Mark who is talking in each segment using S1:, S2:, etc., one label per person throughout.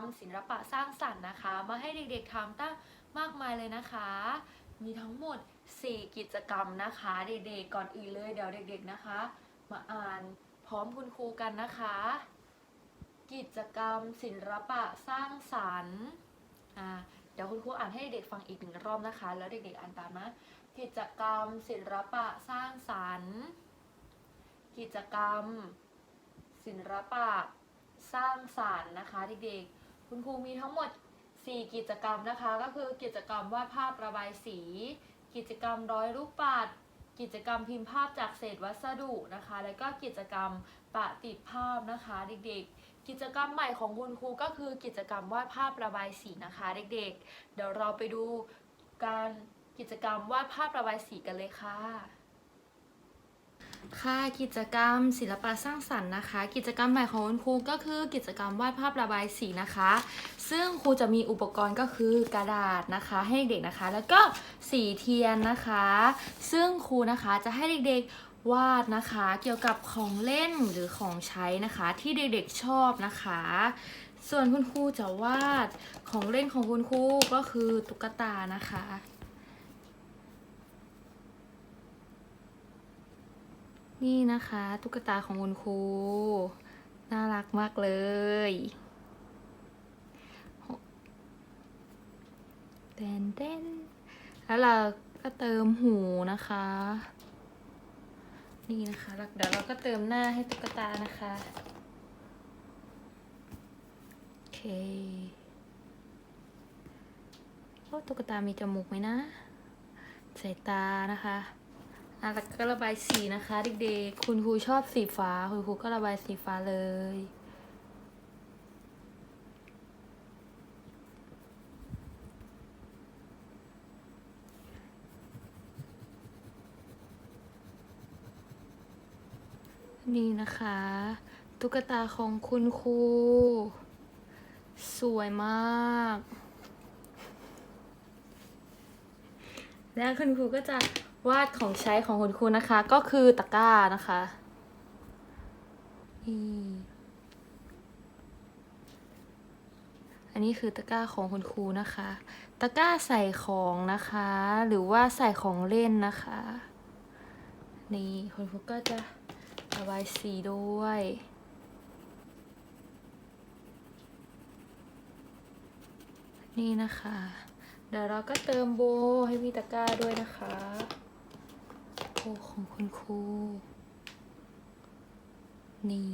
S1: มศิลปะสร้างสรรค์นะคะ มาให้เด็กๆทำตั้งมากมายเลยนะคะ มีทั้งหมด 4 กิจกรรมนะคะ เด็กๆก่อนอื่นเลยเดี๋ยวเด็กๆนะคะ มาอ่านพร้อมคุณครูกันนะคะ กิจกรรมศิลปะสร้างสรรค์อ่าเดี๋ยวคุณครูอ่านให้เด็กฟังอีกหนึ่งรอบนะคะ แล้วเด็กๆอ่านตามนะกิจกรรมศิลปะสร้างสรรค์ กิจกรรมศิลปะสร้างสรรค์นะคะเด็กๆ คุณครูมีทั้งหมด 4 กิจกรรมนะคะ ก็คือกิจกรรมวาดภาพระบายสี กิจกรรมร้อยรูปปัดกิจกรรมพิมพ์ภาพจากเศษวัสดุนะคะ แล้วก็กิจกรรมปะติดภาพนะคะเด็กๆ กิจกรรมใหม่ของคุณครูก็คือกิจกรรมวาดภาพระบายสีนะคะเด็กๆ เดี๋ยวเราไปดูการกิจกรรมวาดภาพระบายสีกันเลยค่ะ ค่ะกิจกรรมศิลปะสร้างสรรค์นะคะ กิจกรรมใหม่ของคุณครูก็คือกิจกรรมวาดภาพระบายสีนะคะ ซึ่งครูจะมีอุปกรณ์ก็คือกระดาษนะคะ ให้เด็กนะคะ แล้วก็สีเทียนนะคะ ซึ่งครูนะคะจะให้เด็กๆวาดนะคะ เกี่ยวกับของเล่นหรือของใช้นะคะ ที่เด็กๆชอบนะคะ ส่วนคุณครูจะวาดของเล่นของคุณครูก็คือตุ๊กตานะคะ นี่นะคะ ตุ๊กตาของคุณครู น่ารักมากเลย เต้นเต้นแล้วเราก็เติมหูนะคะ นี่นะคะเดี๋ยวเราก็เติมหน้าให้ตุ๊กตานะคะ โอเคโอ้ตุ๊กตามีจมูกไหมนะใส่ตานะคะ อะแล้วก็ระบายสีนะคะเด็กๆ คุณครูชอบสีฟ้า คุณครูก็ระบายสีฟ้าเลย นี่นะคะ ตุ๊กตาของคุณครู สวยมาก แล้วคุณครูก็จะ วาดของใช้ของคุณครูนะคะ ก็คือตะกร้านะคะนี่อันนี้คือตะกร้าของคุณครูนะคะ ตะกร้าใส่ของนะคะ หรือว่าใส่ของเล่นนะคะ นี่คุณครูก็จะระบายสีด้วยนี่นะคะ เดี๋ยวเราก็เติมโบให้มีตะกร้าด้วยนะคะ โบของคุณครู นี่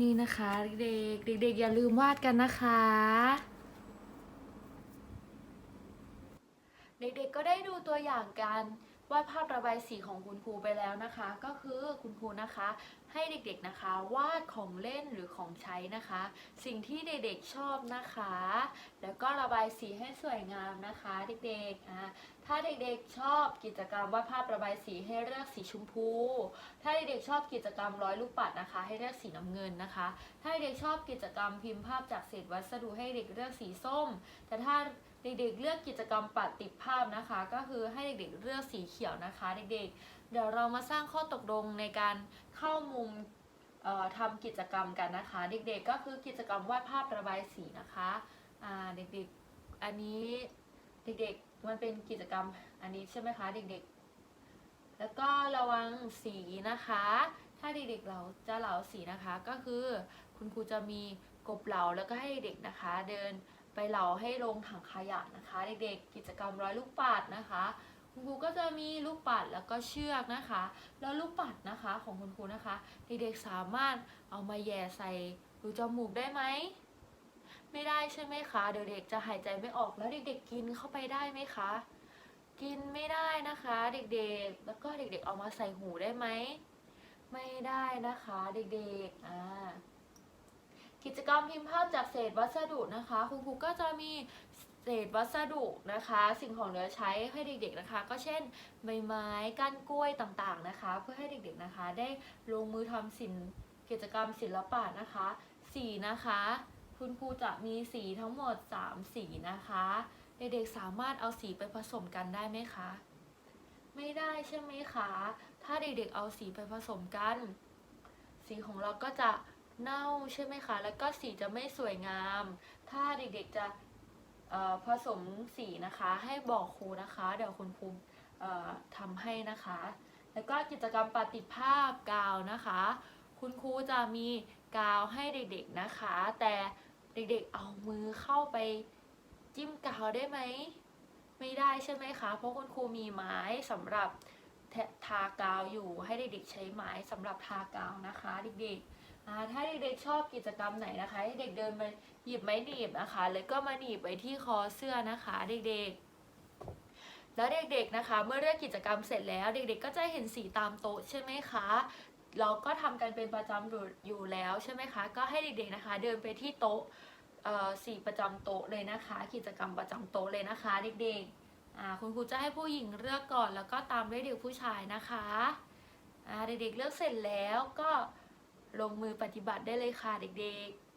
S1: นี่นะคะเด็กๆเด็กๆอย่าลืมวาดกันนะคะ เด็กๆก็ได้ดูตัวอย่างการ วาดภาพระบายสีของคุณครูไปแล้วนะคะ ก็คือคุณครูนะคะ ให้เด็กๆนะคะวาดของเล่นหรือของใช้นะคะ สิ่งที่เด็กๆชอบนะคะ แล้วก็ระบายสีให้สวยงามนะคะ เด็กๆอ่าถ้าเด็กๆชอบกิจกรรมวาดภาพระบายสีให้เลือกสีชมพู ถ้าเด็กๆชอบกิจกรรมร้อยลูกปัดนะคะ ให้เลือกสีน้ำเงินนะคะ ถ้าเด็กชอบกิจกรรมพิมพ์ภาพจากเศษวัสดุให้เด็กเลือกสีส้ม แต่ถ้า เด็กๆ เลือกกิจกรรมปัดติดภาพนะคะ ก็คือให้เด็กๆเลือกสีเขียวนะคะ เด็กๆ เดี๋ยวเรามาสร้างข้อตกลงในการเข้ามุมทำกิจกรรมกันนะคะ เด็กๆ ก็คือกิจกรรมวาดภาพระบายสีนะคะเด็กๆ อันนี้เด็กๆ มันเป็นกิจกรรมอันนี้ใช่ไหมคะเด็กๆ แล้วก็ระวังสีนะคะ ถ้าเด็กๆ เราจะเหลาสีนะคะ ก็คือคุณครูจะมีกบเหลาแล้วก็ให้เด็กๆนะคะเดิน ไปเหลาให้ลงถังขยะนะคะ เด็กๆ กิจกรรมร้อยลูกปัดนะคะคุณครูก็จะมีลูกปัดแล้วก็เชือกนะคะ แล้วลูกปัดนะคะของคุณครูนะคะ เด็กๆสามารถเอามาแย่ใส่รูจมูกได้ไหมไม่ได้ใช่ไหมคะ เด็กๆจะหายใจไม่ออกแล้วเด็กๆกินเข้าไปได้ไหมคะ กินไม่ได้นะคะ เด็กๆ แล้วก็เด็กๆเอามาใส่หูได้ไหมไม่ได้นะคะ เด็กๆอ่า กิจกรรมพิมพ์ภาพจากเศษวัสดุนะคะ คุณครูก็จะมีเศษวัสดุนะคะ สิ่งของเหลือใช้ให้เด็กๆนะคะ ก็เช่นใบไม้ก้านกล้วยต่างๆนะคะ เพื่อให้เด็กๆนะคะ ได้ลงมือทำสินกิจกรรมศิลปะนะคะ สีนะคะ คุณครูจะมีสีทั้งหมด 3 สีนะคะ เด็กๆสามารถเอาสีไปผสมกันได้ไหมคะ ไม่ได้ใช่ไหมคะ ถ้าเด็กๆเอาสีไปผสมกัน สีของเราก็จะ เน่าใช่ไหมคะ แล้วก็สีจะไม่สวยงาม ถ้าเด็กๆจะผสมสีนะคะ ให้บอกครูนะคะ เดี๋ยวคุณครูทำให้นะคะ แล้วก็กิจกรรมปฏิภาพกาวนะคะ คุณครูจะมีกาวให้เด็กๆนะคะ แต่เด็กๆเอามือเข้าไปจิ้มกาวได้ไหม ไม่ได้ใช่ไหมคะ เพราะคุณครูมีไม้สำหรับทากาวอยู่ให้เด็กๆใช้ไม้สำหรับทากาวนะคะ เด็กๆ ถ้าเด็กๆชอบกิจกรรมไหนนะคะ ให้เด็กเดินมาหยิบไม้หนีบนะคะ แล้วก็มาหนีบไว้ที่คอเสื้อนะคะ เด็กๆ แล้วเด็กๆนะคะ เมื่อเลือกกิจกรรมเสร็จแล้ว เด็กๆ ก็จะเห็นสีตามโต๊ะใช่ไหมคะ เราก็ทำกันเป็นประจำอยู่อยู่แล้วใช่ไหมคะ ก็ให้เด็กๆนะคะ เดินไปที่โต๊ะสีประจำโต๊ะเลยนะคะ กิจกรรมประจำโต๊ะเลยนะคะ เด็กๆคุณครูจะให้ผู้หญิงเลือกก่อน แล้วก็ตามด้วยเด็กผู้ชายนะคะเด็กๆเลือกเสร็จแล้วก็ ลงมือปฏิบัติได้เลยค่ะเด็กๆ